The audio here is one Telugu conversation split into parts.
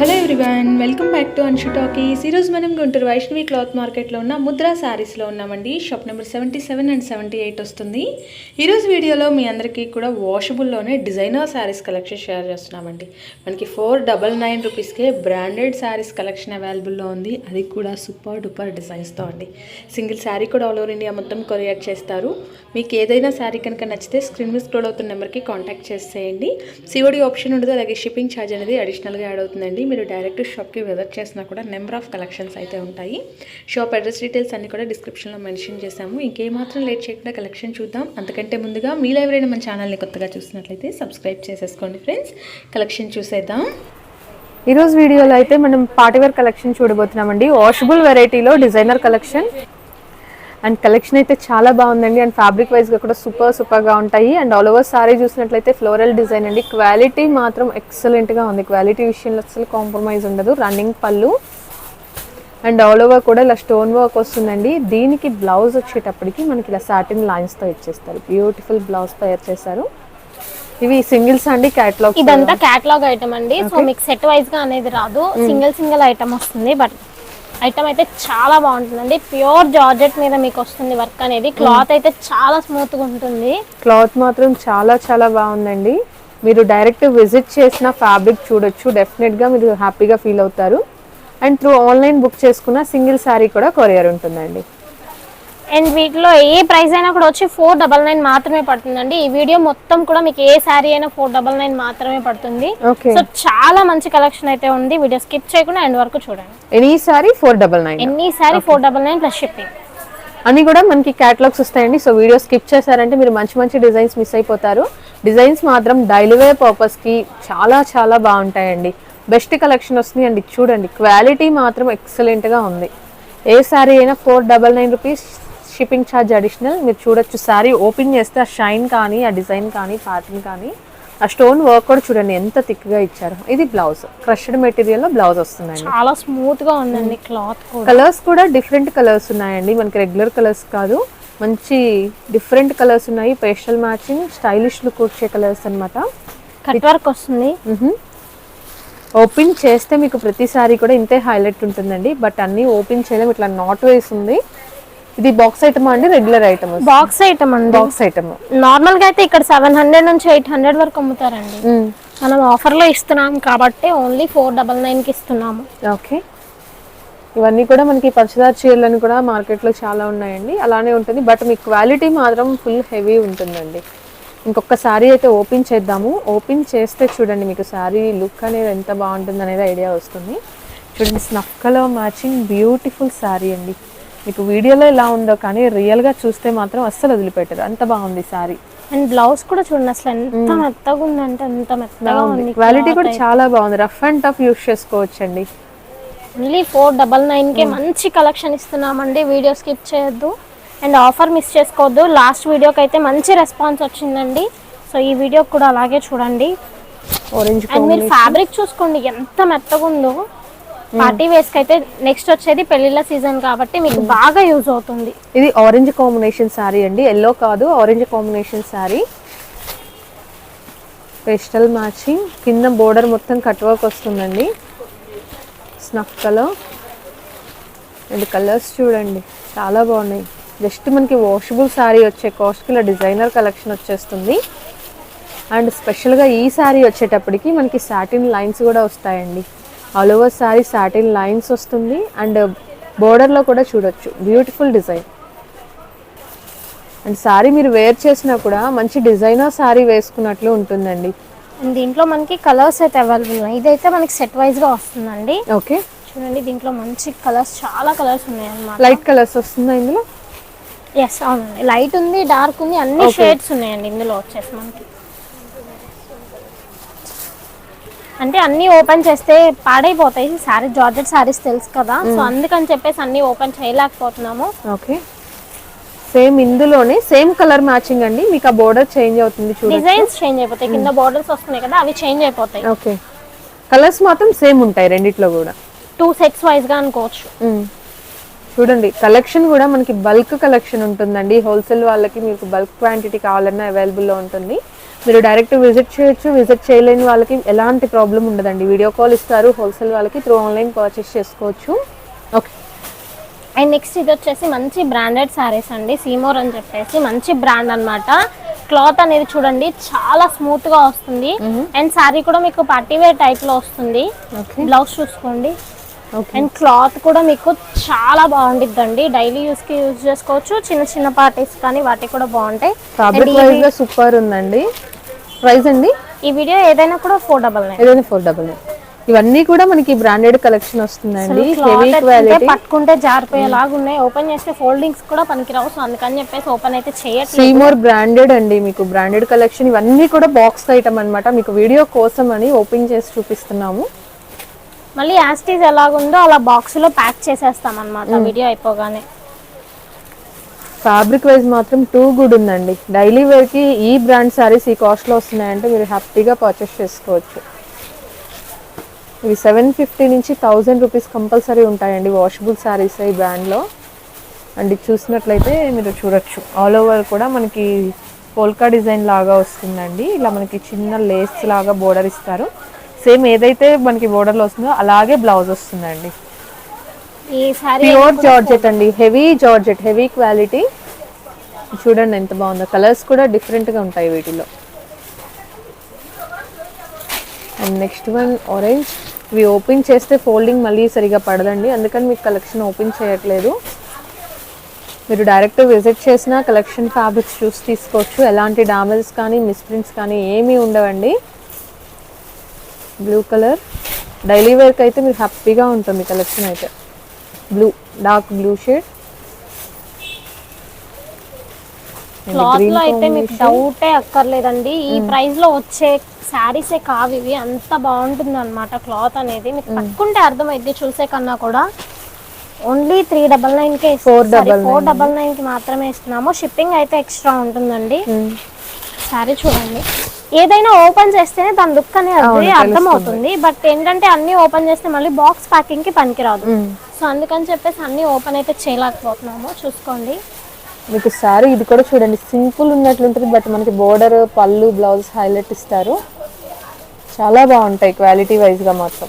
Hello everyone welcome back to Anshu talkies ఈరోజు మనం గుంటూరు వైష్ణవి క్లాత్ మార్కెట్లో ఉన్న ముద్రా శారీస్లో ఉన్నామండి. Shop number seventy seven and seventy eight వస్తుంది. ఈరోజు వీడియోలో మీ అందరికీ కూడా వాషబుల్లోనే డిజైనర్ శారీస్ కలెక్షన్ షేర్ చేస్తున్నామండి. మనకి ఫోర్ డబల్ నైన్ రూపీస్కే బ్రాండెడ్ శారీస్ కలెక్షన్ అవైలబుల్లో ఉంది. అది కూడా సూపర్ డూపర్ డిజైన్స్తో అండి. సింగిల్ శారీ కూడా ఆల్ ఓవర్ ఇండియా మొత్తం కొరియర్ చేస్తారు. మీకు ఏదైనా శారీ కనుక నచ్చితే స్క్రీన్ మీద స్క్రోల్ అవుతున్న నెంబర్కి కాంటాక్ట్ చేసేయండి. సిఓడి ఆప్షన్ ఉండదు అలాగే షిప్పింగ్ ఛార్జ్ అనేది అడిషనల్గా యాడ్ అవుతుందండి. మీరు డైరెక్ట్ షాప్కి విజిట్ చేసినా కూడా నెంబర్ ఆఫ్ కలెక్షన్స్ అయితే ఉంటాయి. షాప్ అడ్రస్ డీటెయిల్స్ అన్ని కూడా డిస్క్రిప్షన్లో మెన్షన్ చేశాము. ఇంకేమాత్రం లేట్ చేయకుండా కలెక్షన్ చూద్దాం. అంతకంటే ముందుగా మీలో ఎవరైనా మన ఛానల్ని కొత్తగా చూసినట్లయితే సబ్స్క్రైబ్ చేసేసుకోండి ఫ్రెండ్స్. కలెక్షన్ చూసేద్దాం. ఈరోజు వీడియోలో అయితే మనం పార్టీవేర్ కలెక్షన్ చూడబోతున్నామండి. వాషబుల్ వెరైటీలో డిజైనర్ కలెక్షన్. అండ్ కలెక్షన్ అయితే చాలా బాగుందండి. అండ్ ఫ్యాబ్రిక్ వైజ్గా కూడా సూపర్ సూపర్గా ఉంటాయి. అండ్ ఆల్ ఓవర్ సారీ చూసినట్లయితే ఫ్లోరల్ డిజైన్ అండి. క్వాలిటీ మాత్రం ఎక్సలెంట్గా ఉంది. క్వాలిటీ విషయంలో అసలు కాంప్రమైజ్ ఉండదు. రన్నింగ్ పళ్ళు. అండ్ ఆల్ ఓవర్ కూడా ఇలా స్టోన్ వర్క్ వస్తుందండి. దీనికి బ్లౌజ్ వచ్చేటప్పటికి మనకి ఇలా సాటిన్ లైన్స్తో ఇచ్చేస్తారు. బ్యూటిఫుల్ బ్లౌజ్ తయారు చేశారు. ఇవి సింగిల్స్ అండి క్యాట్లాగ్ ఇదంతా క్యాటలాగ్ ఐటమ్ అండి. సో మీకు సెట్ వైజ్గా అనేది రాదు. సింగిల్ సింగిల్ ఐటమ్ వస్తుంది. బట్ ఐటమ్ అయితే చాలా బాగుంటుందండి. ప్యూర్ జార్జెట్ మీద మీకు వస్తుంది వర్క్ అనేది. క్లాత్ అయితే చాలా స్మూత్గా ఉంటుంది. క్లాత్ మాత్రం చాలా చాలా బాగుందండి. మీరు డైరెక్ట్ విజిట్ చేసిన ఫ్యాబ్రిక్ చూడొచ్చు. డెఫినెట్గా మీరు హ్యాపీగా ఫీల్ అవుతారు. అండ్ త్రూ ఆన్లైన్ బుక్ చేసుకున్న సింగిల్ శారీ కూడా కొరియర్ ఉంటుందండి. అండ్ వీటిలో ఏ ప్రైస్ అయినా కూడా వచ్చి ఫోర్ డబల్ నైన్ మాత్రమే పడుతుందండి. ఈ వీడియో మొత్తం కూడా మీకు ఏ శారీ అయినా ఫోర్ డబల్ నైన్ మాత్రమే పడుతుంది. సో చాలా మంచి కలెక్షన్ అయితే ఉంది. వీడియో స్కిప్ చేయకుండా ఎండ్ వరకు చూడండి. Any saree four double nine ఎన్ని saree four double nine plus shipping అన్ని కూడా మనకి క్యాటలాగ్స్ వస్తాయండి. సో వీడియో స్కిప్ చేశారంటే మీరు మంచి మంచి డిజైన్స్ మిస్ అయిపోతారు. డిజైన్స్ మాత్రం డైలీ వేర్ పర్పస్కి చాలా చాలా బాగుంటాయండి. బెస్ట్ కలెక్షన్ వస్తుంది. అండి చూడండి క్వాలిటీ మాత్రం ఎక్సలెంట్గా ఉంది. ఏ శారీ అయినా four double nine rupees shipping charge additional. మీరు చూడొచ్చు శారీ ఓపెన్ చేస్తే ఆ షైన్ కానీ ఆ డిజైన్ కానీ ప్యాటర్న్ కానీ ఆ స్టోన్ వర్క్ కూడా చూడండి ఎంత థిక్గా ఇచ్చారు. ఇది బ్లౌజ్ క్రష్డ్ మెటీరియల్లో బ్లౌజ్ వస్తుందండి. చాలా స్మూత్గా ఉందండి క్లాత్ కలర్స్ కూడా డిఫరెంట్ కలర్స్ ఉన్నాయండి. మనకి రెగ్యులర్ కలర్స్ కాదు మంచి డిఫరెంట్ కలర్స్ ఉన్నాయి. పేస్టల్ మ్యాచింగ్ స్టైలిష్ లుక్ వచ్చే కలర్స్ అనమాట కట్ వర్క్ వస్తుంది. ఓపెన్ చేస్తే మీకు ప్రతిసారి కూడా ఇంతే హైలైట్ ఉంటుందండి. బట్ అన్ని ఓపెన్ చేయలేం ఇట్లా నాట్ వేస్ ఉంది. ఇది బాక్స్ ఐటమ్ అండి? రెగ్యులర్ ఐటమ్ బాక్స్ ఐటమ్ అండి. బాక్స్ ఐటమ్ నార్మల్గా అయితే ఇక్కడ సెవెన్ హండ్రెడ్ నుంచి ఎయిట్ హండ్రెడ్ వరకు అమ్ముతారండి. మనం ఆఫర్లో ఇస్తున్నాం కాబట్టి ఓన్లీ ఫోర్ డబల్ నైన్కి ఇస్తున్నాము. ఓకే. ఇవన్నీ కూడా మనకి పంచదార చీరలను కూడా మార్కెట్లో చాలా ఉన్నాయండి. అలానే ఉంటుంది. బట్ మీ క్వాలిటీ మాత్రం ఫుల్ హెవీ ఉంటుందండి. ఇంకొక శారీ అయితే ఓపెన్ చేద్దాము. ఓపెన్ చేస్తే చూడండి మీకు శారీ లుక్ అనేది ఎంత బాగుంటుంది అనేది ఐడియా వస్తుంది. చూడండి snuff colour matching beautiful saree అండి. మీకు వీడియోలో ఎలా ఉందో కానీ రియల్గా చూస్తే మాత్రం అస్సలు వదిలిపెట్టరు. అంత బాగుంది శారీ అండ్ బ్లౌజ్ కూడా చూడండి అసలు ఎంత మెత్తగా ఉందంటే అంత మెత్తగా ఉంది క్వాలిటీ కూడా చాలా బాగుంది. రఫ్ అండ్ టఫ్ యూస్ చేసుకోవచ్చండి. ఓన్లీ ఫోర్ డబల్ నైన్కి మంచి కలెక్షన్ ఇస్తున్నామండి. వీడియో స్కిప్ చేయొద్దు. అండ్ ఆఫర్ మిస్ చేసుకోవద్దు. లాస్ట్ వీడియోకి అయితే మంచి రెస్పాన్స్ వచ్చిందండి. సో ఈ వీడియో కూడా అలాగే చూడండి. ఆరెంజ్ అండ్ మీరు ఫ్యాబ్రిక్ చూసుకోండి ఎంత మెత్తగా ఉందో. పార్టీ వేస్ అయితే నెక్స్ట్ వచ్చేది పెళ్ళిళ్ళ సీజన్ కాబట్టి మీకు బాగా యూజ్ అవుతుంది. ఇది ఆరెంజ్ కాంబినేషన్ శారీ అండి. ఎల్లో కాదు orange combination saree pastel matching కింద బోర్డర్ మొత్తం కట్ వర్క్ వస్తుందండి. స్నఫ్ కలర్ అండ్ కలర్స్ చూడండి. చాలా బాగున్నాయి. జస్ట్ మనకి వాషబుల్ శారీ వచ్చే కాస్ట్కి ఇలా డిజైనర్ కలెక్షన్ వచ్చేస్తుంది. అండ్ స్పెషల్గా ఈ శారీ వచ్చేటప్పటికి మనకి సాటిన్ లైన్స్ కూడా వస్తాయండి. All over saree satin lines వస్తుంది అండ్ బోర్డర్లో కూడా చూడొచ్చు. బ్యూటిఫుల్ డిజైన్ అండ్ శారీ మీరు వేర్ చేసినా కూడా మంచి డిజైనర్ శారీ వేసుకున్నట్లు ఉంటుందండి. దీంట్లో మనకి కలర్స్ అయితే అవైలబుల్ ఉన్నాయి. ఇదైతే మనకి సెట్ వైజ్గా వస్తుందండి. ఓకే. చూడండి దీంట్లో మంచి కలర్స్ చాలా కలర్స్ ఉన్నాయి అన్నమాట లైట్ కలర్స్ వస్తుందా ఇందులో? ఎస్ అవునండి. లైట్ ఉంది డార్క్ ఉంది అన్ని షేడ్స్ ఉన్నాయండి ఇందులో వచ్చేసి మనకి. అంటే అన్ని ఓపెన్ చేస్తే పాడైపోతాయి. శారీ జార్జెట్ శారీస్ తెలుసు కదా. సో అందుకని చెప్పేసి అన్ని ఓపెన్ చేయలేకపోతున్నాము. ఓకే. సేమ్ ఇందులోనే సేమ్ కలర్ మ్యాచింగ్ అండి. మీకు ఆ బోర్డర్ చేంజ్ అవుతుంది చూడండి డిజైన్స్ చేంజ్ అయిపోతాయి. కింద బార్డర్స్ వస్తున్నాయి కదా అవి చేంజ్ అయిపోతాయి. ఓకే. కలర్స్ మాత్రం సేమ్ ఉంటాయి రెండిట్లో కూడా. టూ సెట్స్ వైజ్గా అనుకోవచ్చు. చూడండి కలెక్షన్ కూడా మనకి బల్క్ కలెక్షన్ ఉంటుందండి. హోల్సేల్ వాళ్ళకి మీకు బల్క్ క్వాంటిటీ కావాలన్నా అవైలబుల్లో ఉంటుంది. మీరు డైరెక్ట్ విజిట్ చేయొచ్చు విజిట్ చేయలేని వాళ్ళకి ఎలాంటి ప్రాబ్లం ఉండదండి. వీడియో కాల్ ఇస్తారు హోల్సేల్ వాళ్ళకి త్రూ ఆన్లైన్ పర్చేస్ చేసుకోవచ్చు. ఓకే అండ్ నెక్స్ట్ ఇది వచ్చేసి మంచి బ్రాండెడ్ శారీస్ అండి. సీమోర్ అని చెప్పేసి మంచి బ్రాండ్ అన్నమాట. క్లాత్ అనేది చూడండి చాలా స్మూత్గా వస్తుంది. అండ్ శారీ కూడా మీకు పార్టీ వేర్ టైప్లో వస్తుంది. బ్లౌజ్ చూసుకోండి. అండ్ క్లాత్ కూడా మీకు చాలా బాగుండిద్దండి. డైలీ యూస్కి యూజ్ చేసుకోవచ్చు. చిన్న చిన్న పార్టీస్ కానీ వాటికి కూడా బాగుంటాయి. ఫ్యాబ్రిక్ సూపర్ ఉందండి. ప్రైస్ అండి? ఈ వీడియో ఏదైనా కూడా ఫోర్ డబల్ నైన్ ఏదైనా ఫోర్ డబల్ ఇవన్నీ కూడా మనకి బ్రాండెడ్ కలెక్షన్ వస్తుందండి. హెవీ క్వాలిటీ పట్టుకుంటే జారిపోయేలాగా ఉన్నాయి. ఓపెన్ చేస్తే ఫోల్డింగ్స్ కూడా పనికిరావు. సో అందుకని చెప్పేసి ఓపెన్ అయితే చేయట్లేదు. సీమోర్ బ్రాండెడ్ అండి మీకు. బ్రాండెడ్ కలెక్షన్ ఇవన్నీ కూడా బాక్స్ ఐటమ్ అన్నమాట. మీకు వీడియో కోసం అని ఓపెన్ చేసి చూపిస్తున్నాము. మళ్ళీ యాస్టీజ్ ఎలాగుందో అలా బాక్స్లో ప్యాక్ చేసేస్తాం అనమాట వీడియో అయిపోగానే. ఫ్యాబ్రిక్ వైజ్ మాత్రం టూ గుడ్ ఉందండి. డైలీ వేర్కి ఈ బ్రాండ్ సారీస్ ఈ కాస్ట్లో వస్తున్నాయంటే మీరు హ్యాపీగా పర్చేస్ చేసుకోవచ్చు. ఇవి సెవెన్ ఫిఫ్టీ నుంచి థౌజండ్ రూపీస్ కంపల్సరీ ఉంటాయండి వాషబుల్ శారీస్ ఈ బ్రాండ్లో అండ్ చూసినట్లయితే మీరు చూడొచ్చు. ఆల్ ఓవర్ కూడా మనకి పోల్కా డిజైన్ లాగా వస్తుందండి. ఇలా మనకి చిన్న లేస్ లాగా బోర్డర్ ఇస్తారు. సేమ్ ఏదైతే మనకి బోర్డర్లో వస్తుందో అలాగే బ్లౌజ్ వస్తుందండి. ప్యూర్ జార్జెట్ అండి. హెవీ జార్జెట్ హెవీ క్వాలిటీ చూడండి ఎంత బాగుందో. కలర్స్ కూడా different గా ఉంటాయి వీటిలో. అండ్ నెక్స్ట్ వన్ ఆరెంజ్ ఇవి ఓపెన్ చేస్తే ఫోల్డింగ్ మళ్ళీ సరిగా పడదండి. అందుకని మీకు కలెక్షన్ ఓపెన్ చేయట్లేదు. మీరు డైరెక్ట్ విజిట్ చేసిన కలెక్షన్ ఫ్యాబ్రిక్స్ చూసి తీసుకోవచ్చు. ఎలాంటి డామేజెస్ కానీ మిస్ప్రింట్స్ కానీ ఏమీ ఉండవండి. బ్లూ కలర్ డైలీ వేర్కి అయితే మీకు హ్యాపీగా ఉంటుంది కలెక్షన్ అయితే. బ్లూ డార్క్ బ్లూ షేడ్ క్లాత్లో అయితే మీకు డౌటే అక్కర్లేదండి. ఈ ప్రైస్లో వచ్చే శారీసే కావు ఇవి అంత బాగుంటుంది అనమాట క్లాత్ అనేది. మీకు పట్టుకుంటే అర్థమైంది చూసే కన్నా కూడా. ఓన్లీ త్రీ డబల్ నైన్ కే ఫోర్ డబల్ నైన్కి మాత్రమే ఇస్తున్నాము. షిప్పింగ్ అయితే ఎక్స్ట్రా ఉంటుందండి. సారీ చూడండి. ఏదైనా ఓపెన్ చేస్తేనే దాని లుక్ అనేది అర్థమవుతుంది బట్ ఏంటంటే అన్ని ఓపెన్ చేస్తే మళ్ళీ బాక్స్ ప్యాకింగ్కి పనికిరాదు. సో అందుకని చెప్పేసి అన్ని ఓపెన్ అయితే చేయలేకపోతున్నాము. చూసుకోండి. మీకు శారీ ఇది కూడా చూడండి. సింపుల్ ఉన్నట్లుంటుంది బట్ మనకి బోర్డర్ పళ్ళు బ్లౌజ్ హైలైట్ ఇస్తారు. చాలా బాగుంటాయి క్వాలిటీ వైజ్గా మాత్రం.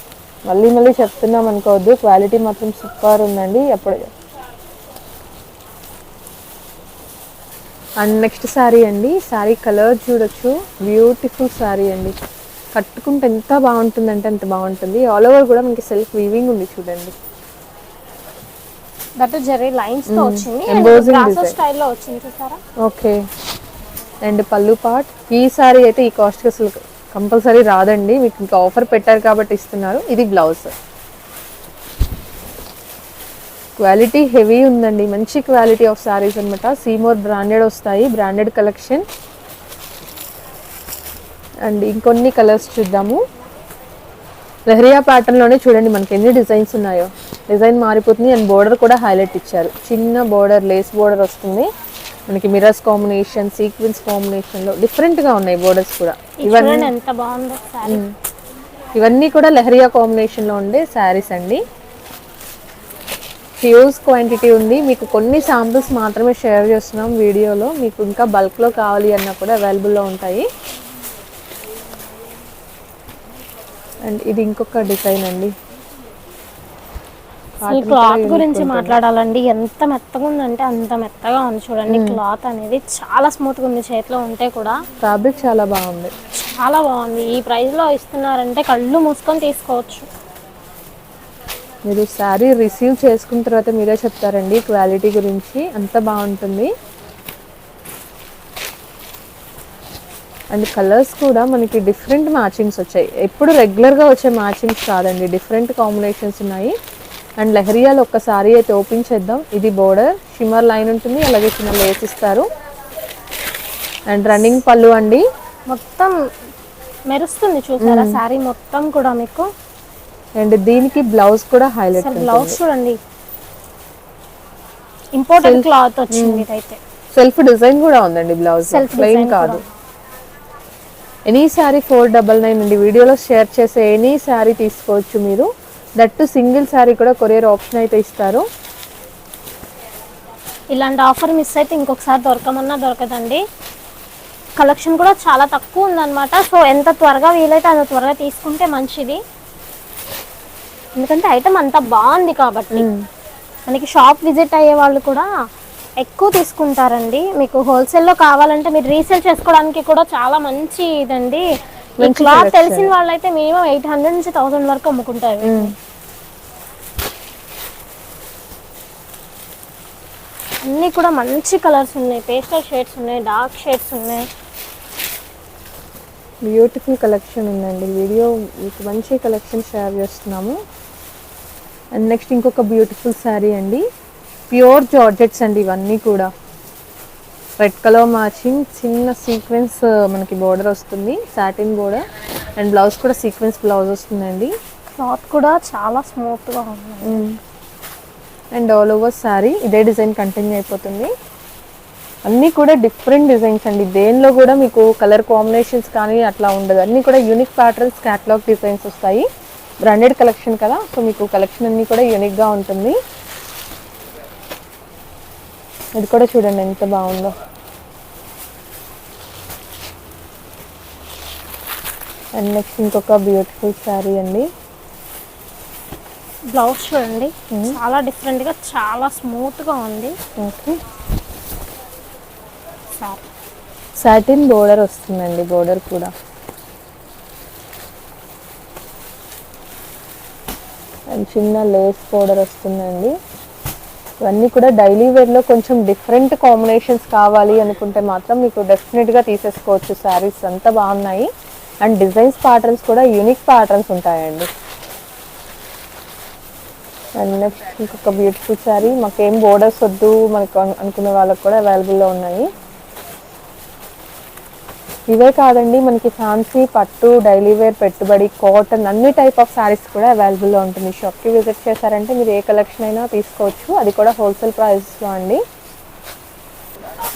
మళ్ళీ మళ్ళీ చెప్తున్నాం అనుకోవద్దు. క్వాలిటీ మాత్రం సూపర్ ఉందండి. ఎప్పుడు అండ్ నెక్స్ట్ శారీ అండి. శారీ కలర్ చూడొచ్చు. బ్యూటిఫుల్ శారీ అండి. కట్టుకుంటే ఎంత బాగుంటుందంటే అంత బాగుంటుంది. ఆల్ ఓవర్ కూడా మనకి సెల్ఫ్ వీవింగ్ ఉంది చూడండి. దట్ జరీ లైన్స్తో వచ్చింది. Embossing brasso design. స్టైల్లో వచ్చింది చూసారా? ఓకే అండ్ పళ్ళు పాట్ ఈ సారీ అయితే ఈ కాస్ట్కి అసలు కంపల్సరీ రాదండి. మీకు ఇంకా ఆఫర్ పెట్టారు కాబట్టి ఇస్తున్నారు. ఇది బ్లౌజ్ క్వాలిటీ హెవీ ఉందండి. మంచి క్వాలిటీ ఆఫ్ సారీస్ అనమాట సీమోర్ బ్రాండెడ్ వస్తాయి. బ్రాండెడ్ కలెక్షన్ అండ్ ఇంకొన్ని కలర్స్ చూద్దాము. లహరియా ప్యాటర్న్లోనే చూడండి మనకి ఎన్ని డిజైన్స్ ఉన్నాయో. డిజైన్ మారిపోతుంది అండ్ బోర్డర్ కూడా హైలైట్ ఇచ్చారు. చిన్న బోర్డర్ లేస్ బోర్డర్ వస్తుంది. మనకి మిరర్స్ కాంబినేషన్ సీక్వెన్స్ కాంబినేషన్లో డిఫరెంట్గా ఉన్నాయి బోర్డర్స్ కూడా. సారీ. ఇవన్నీ కూడా లహరియా కాంబినేషన్లో ఉండే శారీస్ అండి. హ్యూజ్ క్వాంటిటీ ఉంది. మీకు కొన్ని శాంపిల్స్ మాత్రమే షేర్ చేస్తున్నాం వీడియోలో. మీకు ఇంకా బల్క్లో కావాలి అన్నా కూడా అవైలబుల్లో ఉంటాయి. అండ్ ఇది ఇంకొక డిజైన్ అండి. అసలు క్లాత్ గురించి మాట్లాడాలండి. ఎంత మెత్తగా ఉందంటే అంత మెత్తగా ఉంది చూడండి. క్లాత్ అనేది చాలా స్మూత్గా ఉంది చేతిలో ఉంటే కూడా. ఫ్యాబ్రిక్ చాలా బాగుంది. చాలా బాగుంది. ఈ ప్రైస్లో ఇస్తున్నారంటే కళ్ళు మూసుకొని తీసుకోవచ్చు. మీరు శారీ రిసీవ్ చేసుకున్న తర్వాత మీరే చెప్తారండి క్వాలిటీ గురించి. అంత బాగుంటుంది. అండ్ కలర్స్ కూడా మనకి డిఫరెంట్ మ్యాచింగ్స్ వచ్చాయి. ఎప్పుడు రెగ్యులర్గా వచ్చే మ్యాచింగ్స్ కాదండి. డిఫరెంట్ కాంబినేషన్స్ ఉన్నాయి. అండ్ లెహరియాలో ఒక్క సారీ అయితే ఓపెన్ చేద్దాం. ఇది బోర్డర్. షిమర్ లైన్ ఉంటుంది. అలాగే చిన్న లేస్ ఇస్తారు. అండ్ రన్నింగ్ పళ్ళు అండి. మొత్తం మెరుస్తుంది చూసారా? శారీ మొత్తం కూడా మీకు అండ్ దీనికి బ్లౌజ్ కూడా హైలైట్ బ్లౌజ్ చూడండి. ఇంపార్టెంట్ క్లాత్ వచ్చింది ఇదైతే. సెల్ఫ్ డిజైన్ కూడా ఉందండి బ్లౌజ్. ప్లెయిన్ కాదు. Any saree four double nine అండి. వీడియోలో షేర్ చేసే ఎనీ శారీ తీసుకోవచ్చు మీరు. దట్టు సింగిల్ శారీ కూడా కొరియర్ ఆప్షన్ అయితే ఇస్తారు. ఇలాంటి ఆఫర్ మిస్ అయితే ఇంకొకసారి దొరకమన్నా దొరకదండి. కలెక్షన్ కూడా చాలా తక్కువ ఉందన్నమాట. సో ఎంత త్వరగా వీలైతే అంత త్వరగా తీసుకుంటే మంచిది. ఎందుకంటే ఐటమ్ అంత బాగుంది కాబట్టి. మనకి షాప్ విజిట్ అయ్యే వాళ్ళు కూడా ఎక్కువ తీసుకుంటారండి. మీకు హోల్సేల్లో కావాలంటే మీరు రీసేల్ చేసుకోవడానికి కూడా చాలా మంచి ఇదండి. క్లాత్. తెలిసిన వాళ్ళైతే మినిమం ఎయిట్ హండ్రెడ్ నుంచి థౌసండ్ వరకు అమ్ముకుంటారు. అన్నీ కూడా మంచి కలర్స్ ఉన్నాయి. పేస్టల్ షేడ్స్ ఉన్నాయి డార్క్ షేడ్స్ ఉన్నాయి. బ్యూటిఫుల్ కలెక్షన్ ఉందండి. వీడియో మీకు మంచి కలెక్షన్ షేర్ చేస్తున్నాము. అండ్ నెక్స్ట్ ఇంకొక బ్యూటిఫుల్ శారీ అండి. ప్యూర్ జార్జెట్స్ అండి ఇవన్నీ కూడా. రెడ్ కలర్ మ్యాచింగ్ చిన్న సీక్వెన్స్ మనకి బోర్డర్ వస్తుంది సాటిన్ బోర్డర్ అండ్ బ్లౌజ్ కూడా సీక్వెన్స్ బ్లౌజ్ వస్తుందండి. క్లాత్ కూడా చాలా స్మూత్గా ఉంది. అండ్ ఆల్ ఓవర్ శారీ ఇదే డిజైన్ కంటిన్యూ అయిపోతుంది. అన్నీ కూడా డిఫరెంట్ డిజైన్స్ అండి. దేనిలో కూడా మీకు కలర్ కాంబినేషన్స్ కానీ అట్లా ఉండదు. అన్నీ కూడా యూనిక్ ప్యాటర్న్స్ క్యాటలాగ్ డిజైన్స్ వస్తాయి. బ్రాండెడ్ కలెక్షన్ కదా సో మీకు కలెక్షన్ అన్నీ కూడా యూనిక్గా ఉంటుంది. ఇది కూడా చూడండి ఎంత బాగుందో. అండ్ నెక్స్ట్ ఇంకొక బ్యూటిఫుల్ శారీ అండి. బ్లౌజ్ చూడండి చాలా డిఫరెంట్గా చాలా స్మూత్గా ఉంది. ఓకే సాటిన్ బోర్డర్ వస్తుందండి బోర్డర్ కూడా. అండ్ చిన్న లేస్ పౌడర్ వస్తుందండి. ఇవన్నీ కూడా డైలీ వేర్లో కొంచెం డిఫరెంట్ కాంబినేషన్స్ కావాలి అనుకుంటే మాత్రం మీకు డెఫినెట్గా తీసేసుకోవచ్చు. శారీస్ అంతా బాగున్నాయి. అండ్ డిజైన్స్ ప్యాటర్న్స్ కూడా యూనిక్ ప్యాటర్న్స్ ఉంటాయండి. అండ్ నెక్స్ట్ ఇంకొక బ్యూటిఫుల్ శారీ. మాకేం బోర్డర్స్ వద్దు మనకు అనుకునే వాళ్ళకి కూడా అవైలబుల్లో ఉన్నాయి. ఇవే కాదండి మనకి ఫ్యాన్సీ పట్టు డైలీ వేర్ పెట్టుబడి కాటన్ అన్ని టైప్ ఆఫ్ శారీస్ కూడా అవైలబుల్లో ఉంటుంది. షాప్కి విజిట్ చేశారంటే మీరు ఏ కలెక్షన్ అయినా తీసుకోవచ్చు. అది కూడా హోల్సేల్ ప్రైస్లో అండి.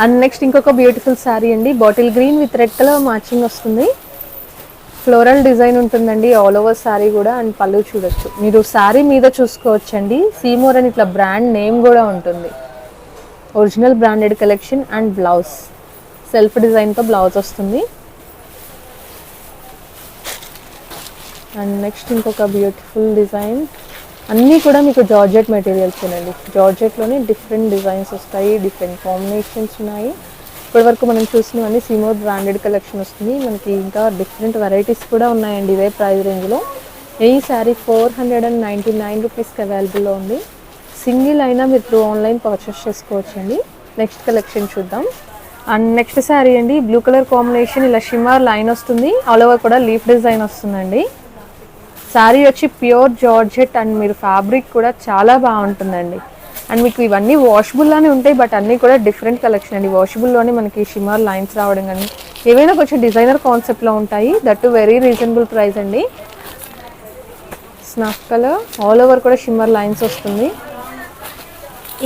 అండ్ నెక్స్ట్ ఇంకొక బ్యూటిఫుల్ శారీ అండి. Bottle green with red colour matching వస్తుంది. ఫ్లోరల్ డిజైన్ ఉంటుందండి. ఆల్ ఓవర్ శారీ కూడా అండ్ పళ్ళు చూడొచ్చు. మీరు శారీ మీద చూసుకోవచ్చండి. సీమోర్ అని ఇట్లా బ్రాండ్ నేమ్ కూడా ఉంటుంది. Original branded collection and blouse. Self డిజైన్తో బ్లౌజ్ వస్తుంది. అండ్ నెక్స్ట్ ఇంకొక బ్యూటిఫుల్ డిజైన్. అన్నీ కూడా మీకు జార్జెట్ మెటీరియల్స్ అండి. జార్జెట్లోనే డిఫరెంట్ డిజైన్స్ వస్తాయి డిఫరెంట్ కాంబినేషన్స్ ఉన్నాయి. ఇప్పటివరకు మనం చూసినవన్నీ సిమో బ్రాండెడ్ కలెక్షన్ వస్తుంది. మనకి ఇంకా డిఫరెంట్ వెరైటీస్ కూడా ఉన్నాయండి ఇదే ప్రైస్ రేంజ్లో. ఈ sari four hundred and ninety nine రూపీస్కి అవైలబుల్లో ఉంది. సింగిల్ అయినా మీరు ఆన్లైన్ పర్చేస్ చేసుకోవచ్చండి. నెక్స్ట్ కలెక్షన్ చూద్దాం. అండ్ నెక్స్ట్ శారీ అండి బ్లూ కలర్ కాంబినేషన్ ఇలా షిమార్ లైన్ వస్తుంది. ఆల్ ఓవర్ కూడా లీఫ్ డిజైన్ వస్తుందండి. శారీ వచ్చి ప్యూర్ జార్జెట్ అండ్ మీరు ఫ్యాబ్రిక్ కూడా చాలా బాగుంటుందండి. అండ్ మీకు ఇవన్నీ వాషబుల్లోనే ఉంటాయి బట్ అన్నీ కూడా డిఫరెంట్ కలెక్షన్ అండి. వాషబుల్లోనే మనకి షిమార్ లైన్స్ రావడం కానీ ఏవైనా కొంచెం డిజైనర్ కాన్సెప్ట్లో ఉంటాయి. దట్ వెరీ రీజనబుల్ ప్రైస్ అండి. స్నాఫ్ కలర్ ఆల్ ఓవర్ కూడా షిమ్మర్ లైన్స్ వస్తుంది.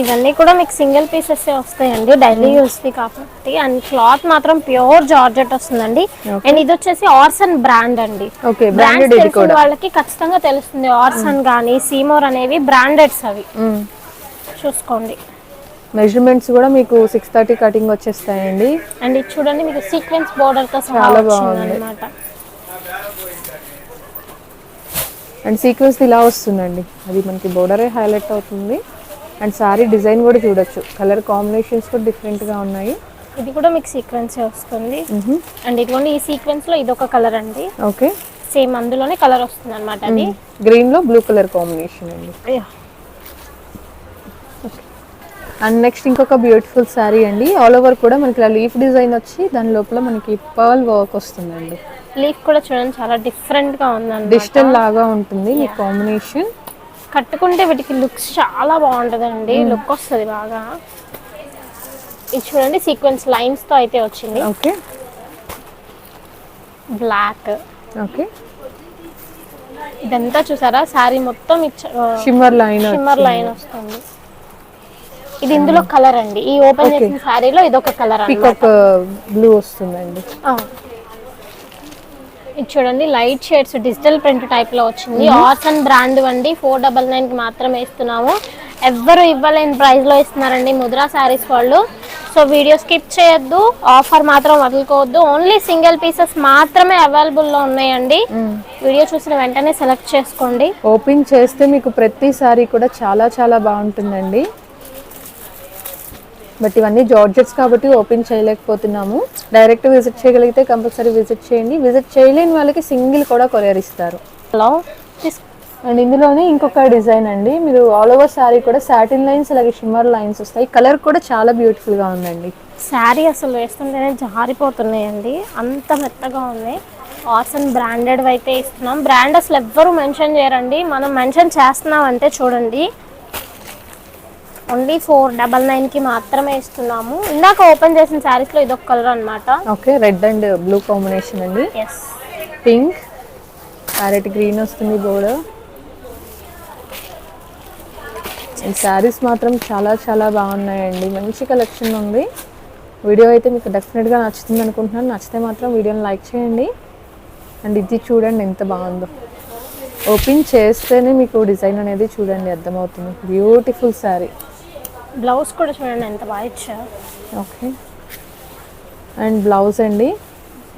ఇవన్నీ కూడా మీకు సింగిల్ పీసెస్ వస్తాయండి డైలీ యూస్ కాబట్టి. అండ్ క్లాత్ మాత్రం ప్యూర్ జార్జెట్ వస్తుందండి. అండ్ ఇది వచ్చేసి ఆర్సన్ బ్రాండ్ అండి. తెలిసిన కూడా. వాళ్ళకి ఖచ్చితంగా తెలుస్తుంది. ఆర్సన్ కానీ సీమోర్ అనేవి బ్రాండెడ్స్ అవి. చూసుకోండి. మెజర్మెంట్స్ కూడా మీకు సిక్స్ థర్టీ కటింగ్ వచ్చేస్తాయండి. అండ్ ఇది చూడండి మీకు సీక్వెన్స్ బోర్డర్తో చాలా బాగుంది. అనమాట అండ్ సీక్వెన్స్ ఇలా వస్తుందండి. అది మనకి బోర్డరే హైలైట్ అవుతుంది. అండ్ సారీ డిజైన్ కూడా చూడొచ్చు. కలర్ కాంబినేషన్స్ కూడా డిఫరెంట్గా ఉన్నాయి. ఇది కూడా మీకు సీక్వెన్స్ వస్తుంది. అండ్ ఇదిగోండి ఈ సీక్వెన్స్లో ఇది ఒక కలర్ అండి. ఓకే. సేమ్ అందులోనే కలర్ వస్తుంది అనమాట అది గ్రీన్లో బ్లూ కలర్ కాంబినేషన్ అండి. అండ్ నెక్స్ట్ ఇంకొక బ్యూటిఫుల్ శారీ అండి. ఆల్ ఓవర్ కూడా మనకి ఇలా లీఫ్ డిజైన్ వచ్చి దాని లోపల మనకి పర్ల్ వర్క్ వస్తుందండి. లీఫ్ కూడా చూడండి చాలా డిఫరెంట్గా ఉంది డిజిటల్ లాగా ఉంటుంది మీ కాంబినేషన్ కట్టుకుంటే వీటికి లుక్స్ చాలా బాగుంటుందండి. లుక్ వస్తుంది బాగా. ఇది చూడండి సీక్వెన్స్ లైన్స్తో అయితే వచ్చింది. ఓకే. Black okay. ఇదంతా చూసారా? శారీ మొత్తం షిమ్మర్ లైన్ షిమ్మర్ లైన్ వస్తుంది. ఇది ఇందులో కలర్ అండి. ఈ ఓపెన్. చేసిన శారీలో ఇదొక కలర్ పికప్ బ్లూ వస్తుందండి. ఇది చూడండి లైట్ షేడ్స్ డిజిటల్ ప్రింట్ టైప్లో వచ్చింది. ఆర్సన్ బ్రాండ్ అండి. ఫోర్ డబల్ నైన్కి మాత్రమే ఇస్తున్నాము. ఎవ్వరు ఇవ్వలేని ప్రైస్లో ఇస్తున్నారండి ముద్రా శారీస్ వాళ్ళు. సో వీడియో స్కిప్ చేయొద్దు. ఆఫర్ మాత్రం వదులుకోవద్దు. ఓన్లీ సింగిల్ పీసెస్ మాత్రమే అవైలబుల్లో ఉన్నాయండి. వీడియో చూసిన వెంటనే సెలెక్ట్ చేసుకోండి. ఓపెన్ చేస్తే మీకు ప్రతి సారీ కూడా చాలా చాలా బాగుంటుందండి. బట్ ఇవన్నీ జార్జెట్స్ కాబట్టి ఓపెన్ చేయలేకపోతున్నాము. డైరెక్ట్ విజిట్ చేయగలిగితే కంపల్సరీ విజిట్ చేయండి. విజిట్ చేయలేని వాళ్ళకి సింగిల్ కూడా కొరియర్ ఇస్తారు. హలో అండ్ ఇందులోనే ఇంకొక డిజైన్ అండి. మీరు ఆల్ ఓవర్ సారీ కూడా సాటిన్ లైన్స్ అలాగే షిమ్మర్ లైన్స్ వస్తాయి. కలర్ కూడా చాలా బ్యూటిఫుల్గా ఉందండి. శారీ అసలు వేస్తుంటేనే జారిపోతున్నాయండి. అంత మెత్తగా ఉన్నాయి ఆసన్ బ్రాండెడ్ అయితే ఇస్తున్నాం. బ్రాండ్ అసలు ఎవ్వరు మెన్షన్ చేయరండి. మనం మెన్షన్ చేస్తున్నాం అంటే చూడండి. ఓన్లీ ఫోర్ డబల్ నైన్కి మాత్రమే ఇస్తున్నాము. ఇందాక ఓపెన్ చేసిన శారీస్లో ఇదొక కలర్ అనమాట okay red and blue combination అండి. పింక్ ప్యారెట్ గ్రీన్ వస్తుంది బోర్డర్ ఈ శారీస్ మాత్రం చాలా చాలా బాగున్నాయండి. మంచి కలెక్షన్ ఉంది. వీడియో అయితే మీకు డెఫినెట్గా నచ్చుతుంది అనుకుంటున్నాను. నచ్చితే మాత్రం వీడియోని లైక్ చేయండి. అండ్ ఇది చూడండి ఎంత బాగుందో. ఓపెన్ చేస్తేనే మీకు డిజైన్ అనేది చూడండి అర్థమవుతుంది. బ్యూటిఫుల్ శారీ బ్లౌజ్ కూడా చూడండి ఎంత బాగా ఇచ్చారు. ఓకే అండ్ బ్లౌజ్ అండి?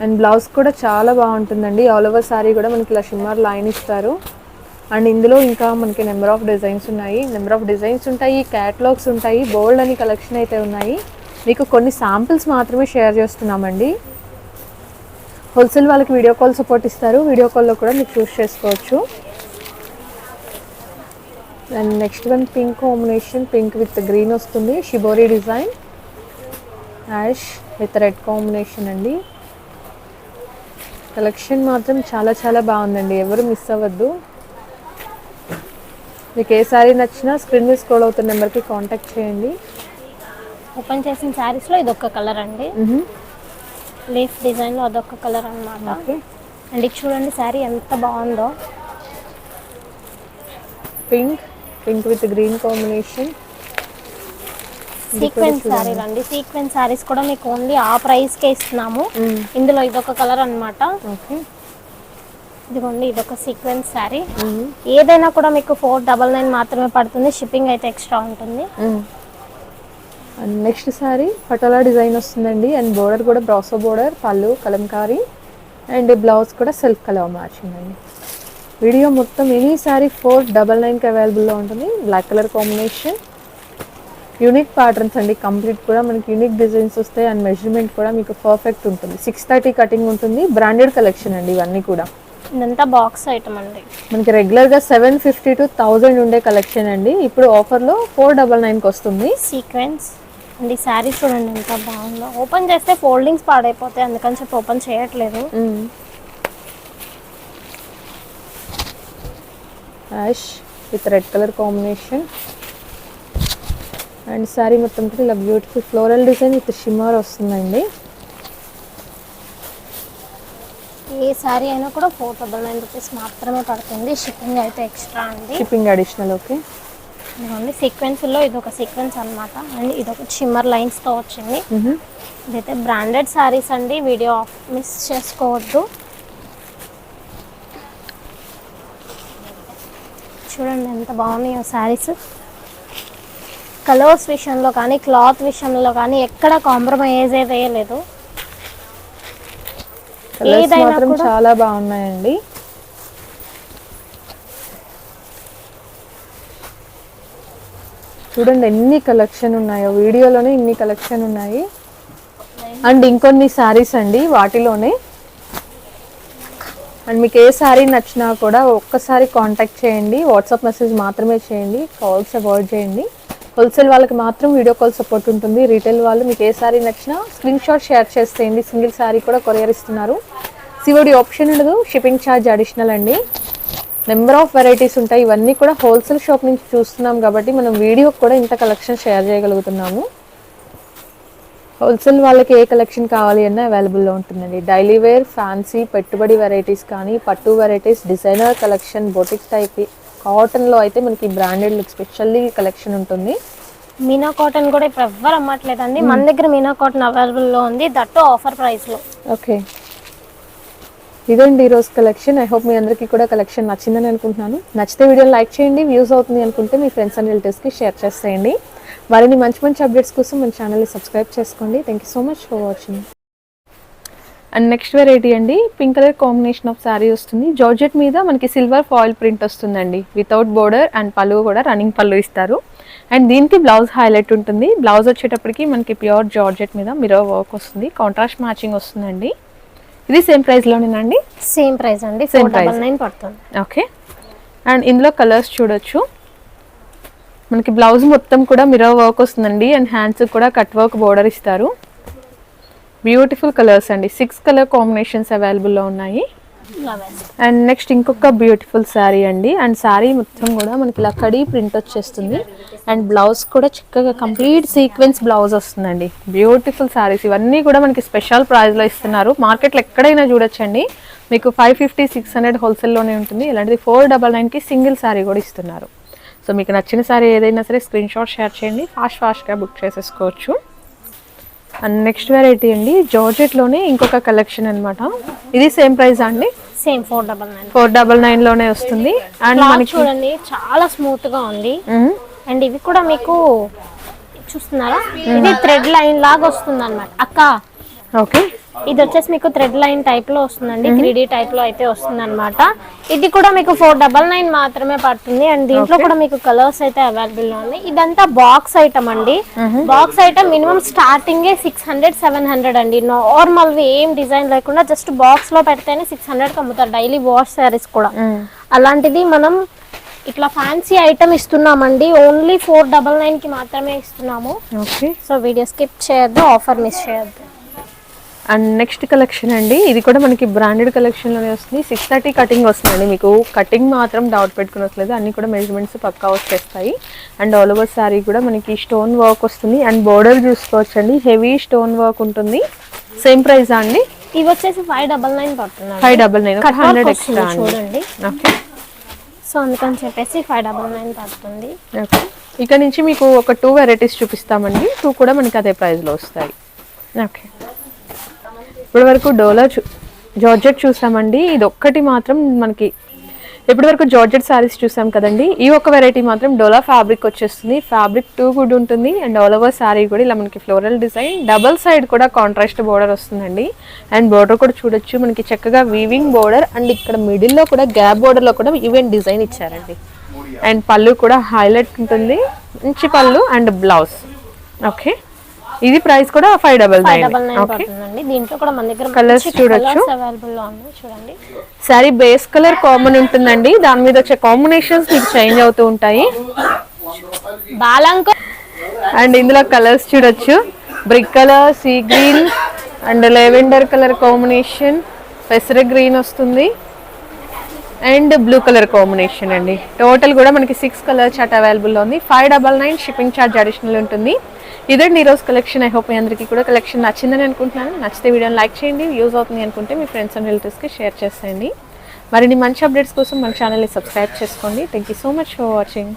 అండ్ బ్లౌజ్ కూడా చాలా బాగుంటుందండి. ఆల్ ఓవర్ సారీ కూడా మనకి ఇలా షిమ్మర్ లైన్ ఇస్తారు. అండ్ ఇందులో ఇంకా మనకి నెంబర్ ఆఫ్ డిజైన్స్ ఉన్నాయి. నెంబర్ ఆఫ్ డిజైన్స్ ఉంటాయి క్యాటలాగ్స్ ఉంటాయి బోల్డ్ అని కలెక్షన్ అయితే ఉన్నాయి. మీకు కొన్ని శాంపిల్స్ మాత్రమే షేర్ చేస్తున్నామండి. హోల్సేల్ వాళ్ళకి వీడియో కాల్ సపోర్ట్ ఇస్తారు. వీడియో కాల్లో కూడా మీరు చూస్ చేసుకోవచ్చు. And next one pink combination pink with green వస్తుంది. Shibori design ash with red combination అండి. కలెక్షన్ మాత్రం చాలా చాలా బాగుందండి. ఎవరు మిస్ అవ్వద్దు. మీకు ఏ సారీ నచ్చినా స్క్రీన్ మీద స్క్రోల్ అవుతున్న నెంబర్కి కాంటాక్ట్ చేయండి. ఓపెన్ చేసిన శారీస్లో ఇదొక కలర్ అండి. లీఫ్ డిజైన్లో అదొక కలర్ అన్నమాట. ఓకే. అండ్ ఇది చూడండి శారీ ఎంత బాగుందో. Pink pink with green combination. Sequence శారీలు అండి. సీక్వెన్స్ శారీస్ కూడా మీకు ఓన్లీ ఆ ప్రైస్కే ఇస్తున్నాము. ఇందులో ఇదొక కలర్ అన్నమాట. ఓకే. ఇదిగోండి ఇదొక సీక్వెన్స్ శారీ ఏదైనా కూడా మీకు ఫోర్ డబల్ నైన్ మాత్రమే పడుతుంది. షిప్పింగ్ అయితే ఎక్స్ట్రా ఉంటుంది. And next sari patola design వస్తుందండి. అండ్ బోర్డర్ కూడా బ్రాసో బోర్డర్ పళ్ళు కలంకారీ. అండ్ బ్లౌజ్ కూడా సెల్ఫ్ కలర్ మ్యాచింగ్ అండి. వీడియో మొత్తం ఎనీ సారీ ఫోర్ డబల్ నైన్కి అవైలబుల్లో ఉంటుంది. Black colour combination unique patterns అండి. కంప్లీట్ కూడా మనకి యూనిక్ డిజైన్స్ వస్తాయి. అండ్ మెజర్మెంట్ కూడా మీకు పర్ఫెక్ట్ ఉంటుంది. సిక్స్ థర్టీ కటింగ్ ఉంటుంది. బ్రాండెడ్ కలెక్షన్ అండి ఇవన్నీ కూడా. ఇదంతా బాక్స్ ఐటమ్ అండి. మనకి రెగ్యులర్గా సెవెన్ ఫిఫ్టీ టు థౌజండ్ ఉండే కలెక్షన్ అండి. ఇప్పుడు ఆఫర్లో ఫోర్ డబల్ నైన్కి వస్తుంది. సీక్వెన్స్ అండ్ ఈ శారీ చూడండి ఎంత బాగుందో. ఓపెన్ చేస్తే ఫోల్డింగ్స్ పాడైపోతాయి. అందుకని చెప్పి ఓపెన్ చేయట్లేదు. Ash with red colour combination. And sari మొత్తం కూడా ఇలా beautiful floral design with shimmer వస్తుందండి. ఏ శారీ అయినా కూడా ఫోర్ డబల్ నైన్ రూపీస్ మాత్రమే పడుతుంది. షిప్పింగ్ అయితే ఎక్స్ట్రా అండి. షిప్పింగ్ అడిషనల్ ఓకే ఇదిగోండి సీక్వెన్స్లో ఇది ఒక సీక్వెన్స్ అనమాట అండ్ ఇది ఒక షిమ్మర్ లైన్స్తో వచ్చింది. ఇదైతే బ్రాండెడ్ శారీస్ అండి. వీడియో మిస్ చేసుకోవద్దు. చూడండి ఎంత బాగున్నాయో శారీస్. కలర్స్ విషయంలో కానీ క్లాత్ విషయంలో కానీ ఎక్కడ కాంప్రమైజ్ అయితే లేదు కలర్స్ ఏదైనా మాత్రం కూడా- చాలా బాగున్నాయండి. చూడండి ఎన్ని కలెక్షన్ ఉన్నాయో వీడియోలోనే ఇన్ని కలెక్షన్ ఉన్నాయి. అండ్ ఇంకొన్ని శారీస్ అండి వాటిలోనే. అండ్ మీకు ఏ శారీ నచ్చినా కూడా ఒక్కసారి కాంటాక్ట్ చేయండి. వాట్సాప్ మెసేజ్ మాత్రమే చేయండి. కాల్స్ అవాయిడ్ చేయండి. హోల్సేల్ వాళ్ళకి మాత్రం వీడియో కాల్ సపోర్ట్ ఉంటుంది. రీటైల్ వాళ్ళు మీకు ఏ శారీ నచ్చినా స్క్రీన్ షాట్ షేర్ చేసేయండి. సింగిల్ శారీ కూడా కొరియర్ ఇస్తున్నారు. సివోడి ఆప్షన్ ఉండదు. షిప్పింగ్ ఛార్జ్ అడిషనల్ అండి. నెంబర్ ఆఫ్ వెరైటీస్ ఉంటాయి. ఇవన్నీ కూడా హోల్సేల్ షాప్ నుంచి చూస్తున్నాం కాబట్టి మనం వీడియో కూడా ఇంత కలెక్షన్ షేర్ చేయగలుగుతున్నాము. హోల్సేల్ వాళ్ళకి ఏ కలెక్షన్ కావాలి అన్నా అవైలబుల్లో ఉంటుందండి. డైలీ వేర్ ఫ్యాన్సీ పెట్టుబడి వెరైటీస్ కానీ పట్టు varieties designer collection boutique type కాటన్లో అయితే మనకి బ్రాండెడ్ లుక్ స్పెషల్లీ కలెక్షన్ ఉంటుంది. మీనా కాటన్ కూడా ఇప్పుడు ఎవ్వరు అమ్మట్లేదండి. మన దగ్గర మీనా కాటన్ అవైలబుల్లో ఉంది. దట్టు ఆఫర్ ప్రైస్లో. ఓకే. ఇదండి ఈరోజు కలెక్షన్. ఐ హోప్ మీ అందరికీ కూడా కలెక్షన్ నచ్చిందని అనుకుంటున్నాను. నచ్చితే వీడియోని లైక్ చేయండి. వ్యూస్ అవుతుంది అనుకుంటే మీ ఫ్రెండ్స్ అండ్ రిలేటివ్స్కి షేర్ చేసేయండి. మరిన్ని మంచి మంచి అప్డేట్స్ కోసం మన ఛానల్ని సబ్స్క్రైబ్ చేసుకోండి. Thank you so much for watching and next variety అండి pink colour combination of sari వస్తుంది. జార్జెట్ మీద మనకి సిల్వర్ ఫాయిల్ ప్రింట్ వస్తుందండి. వితౌట్ బోర్డర్ అండ్ పళ్ళు కూడా రన్నింగ్ పళ్ళు ఇస్తారు. అండ్ దీనికి బ్లౌజ్ హైలైట్ ఉంటుంది. బ్లౌజ్ వచ్చేటప్పటికి మనకి ప్యూర్ జార్జెట్ మీద మిరర్ వర్క్ వస్తుంది. కాంట్రాస్ట్ మ్యాచింగ్ వస్తుందండి. ఇది సేమ్ ప్రైస్లోనేనండి సేమ్ ప్రైస్ అండి. Double price. నైన్ పడుతుంది. ఓకే అండ్ ఇందులో కలర్స్ చూడొచ్చు. మనకి బ్లౌజ్ మొత్తం కూడా మిరర్ వర్క్ వస్తుందండి అండ్ హ్యాండ్స్ కూడా కట్ వర్క్ బోర్డర్ ఇస్తారు. బ్యూటిఫుల్ కలర్స్ అండి. సిక్స్ కలర్ కాంబినేషన్స్ అవైలబుల్లో ఉన్నాయి. అండ్ నెక్స్ట్ ఇంకొక బ్యూటిఫుల్ శారీ అండి. అండ్ శారీ మొత్తం కూడా మనకి ఇలా ప్రింట్ వచ్చేస్తుంది. అండ్ బ్లౌజ్ కూడా చక్కగా కంప్లీట్ సీక్వెన్స్ బ్లౌజ్ వస్తుందండి. బ్యూటిఫుల్ శారీస్ ఇవన్నీ కూడా మనకి స్పెషల్ ప్రైస్లో ఇస్తున్నారు. మార్కెట్లో ఎక్కడైనా చూడొచ్చండి. మీకు ఫైవ్ ఫిఫ్టీ సిక్స్ హండ్రెడ్ హోల్సేల్లోనే ఉంటుంది. ఇలాంటిది ఫోర్ డబల్ నైన్కి సింగిల్ శారీ కూడా ఇస్తున్నారు. సో మీకు నచ్చిన శారీ ఏదైనా సరే స్క్రీన్ షాట్ షేర్ చేయండి. ఫాస్ట్ ఫాస్ట్గా బుక్ చేసేసుకోవచ్చు. అండ్ నెక్స్ట్ వెరైటీ అండి జార్జెట్లోనే ఇంకొక కలెక్షన్ అన్నమాట. ఇది సేమ్ ప్రైస్ అండి? Same four double nine four double నైన్లోనే వస్తుంది. అండ్ మనకి చూడండి చాలా స్మూత్గా ఉంది. అండ్ ఇవి కూడా మీకు చూస్తున్నారా? ఇది థ్రెడ్ లైన్ లాగా వస్తుంది అనమాట అక్క ఓకే ఇది వచ్చేసి మీకు థ్రెడ్ లైన్ టైప్లో వస్తుందండి త్రీ డి టైప్లో అయితే వస్తుంది అనమాట ఇది కూడా మీకు ఫోర్ డబల్ నైన్ మాత్రమే పడుతుంది అండ్ దీంట్లో కూడా మీకు కలర్స్ అయితే అవైలబుల్లో ఉన్నాయి. ఇదంతా బాక్స్ ఐటమ్ అండి. Box item minimum starting six hundred seven hundred అండి. నార్మల్ ఏం డిజైన్ లేకుండా జస్ట్ బాక్స్లో పెడితేనే సిక్స్ హండ్రెడ్ అమ్ముతారు డైలీ వాష్ శారీస్ కూడా. అలాంటిది మనం ఇట్లా ఫ్యాన్సీ ఐటమ్ ఇస్తున్నామండి. ఓన్లీ ఫోర్ డబల్ నైన్కి మాత్రమే ఇస్తున్నాము. సో వీడియో స్కిప్ చేయొద్దు ఆఫర్ మిస్ చేయొద్దు. అండ్ నెక్స్ట్ కలెక్షన్ అండి ఇది కూడా మనకి బ్రాండెడ్ కలెక్షన్లోనే వస్తుంది. సిక్స్ థర్టీ కటింగ్ వస్తుందండి మీకు. కటింగ్ మాత్రం డౌట్ పెట్టుకుని వస్తలేదు. అన్ని కూడా మెజర్మెంట్స్ పక్కా వచ్చేస్తాయి. అండ్ ఆల్ ఓవర్ శారీ కూడా మనకి స్టోన్ వర్క్ వస్తుంది. అండ్ బోర్డర్ చూసుకోవచ్చండి. హెవీ స్టోన్ వర్క్ ఉంటుంది. సేమ్ ప్రైస్ అండి? ఇవి వచ్చేసి ఫైవ్ డబల్ నైన్ పడుతున్నాయి. Five double nine hundred extra చూడండి. ఓకే సో అందుకని చెప్పేసి ఫైవ్ డబల్ నైన్ పడుతుంది. ఓకే ఇక్కడ నుంచి మీకు ఒక టూ వెరైటీస్ చూపిస్తామండి. టూ కూడా మనకి అదే ప్రైస్లో వస్తాయి. ఓకే ఇప్పటి వరకు డోలా చూ జార్జెట్ చూసామండి. ఇది ఒక్కటి మాత్రం మనకి ఇప్పటి వరకు జార్జెట్ శారీస్ చూసాం కదండి. ఈ ఒక్క వెరైటీ మాత్రం డోలా ఫ్యాబ్రిక్ వచ్చేస్తుంది. ఫ్యాబ్రిక్ టూ గుడ్ ఉంటుంది. అండ్ ఆల్ ఓవర్ శారీ కూడా ఇలా మనకి ఫ్లోరల్ డిజైన్. డబల్ సైడ్ కూడా కాంట్రాస్ట్ బోర్డర్ వస్తుందండి. అండ్ బోర్డర్ కూడా చూడొచ్చు. మనకి చక్కగా వీవింగ్ బోర్డర్ అండ్ ఇక్కడ మిడిల్లో కూడా గ్యాప్ బోర్డర్లో కూడా ఈవెంట్ డిజైన్ ఇచ్చారండి. అండ్ పళ్ళు కూడా హైలైట్ ఉంటుంది. మంచి పళ్ళు అండ్ బ్లౌజ్. ఓకే. ఇది ప్రైస్ కూడా ఫైవ్ డబల్ నైన్. దీంట్లో కూడా మన దగ్గర Colours చూడొచ్చు. చూడండి. సారీ బేస్ కలర్ కామన్ ఉంటుందండి. దాని మీద వచ్చే కాంబినేషన్స్ మీకు చేంజ్ అవుతూ ఉంటాయి. బాలంకో అండ్ ఇందులో కలర్స్ చూడొచ్చు. Brick colour sea green and lavender colour combination పెసర గ్రీన్ వస్తుంది. అండ్ బ్లూ కలర్ కాంబినేషన్ అండి. టోటల్ కూడా మనకి సిక్స్ కలర్ చార్ట్ అవైలబుల్లో ఉంది. Five double nine shipping charge additional ఉంటుంది. ఇదండి ఈరోజు కలెక్షన్ ఐ హోప్ మీ అందరికీ కూడా కలెక్షన్ నచ్చిందని అనుకుంటున్నాను. నచ్చితే వీడియోని లైక్ చేయండి. యూజ్ అవుతుంది అనుకుంటే మీ ఫ్రెండ్స్ అండ్ రిలేటివ్స్కి షేర్ చేసేయండి. మరిన్ని మంచి అప్డేట్స్ కోసం మన ఛానల్ని సబ్స్క్రైబ్ చేసుకోండి. Thank you so much for watching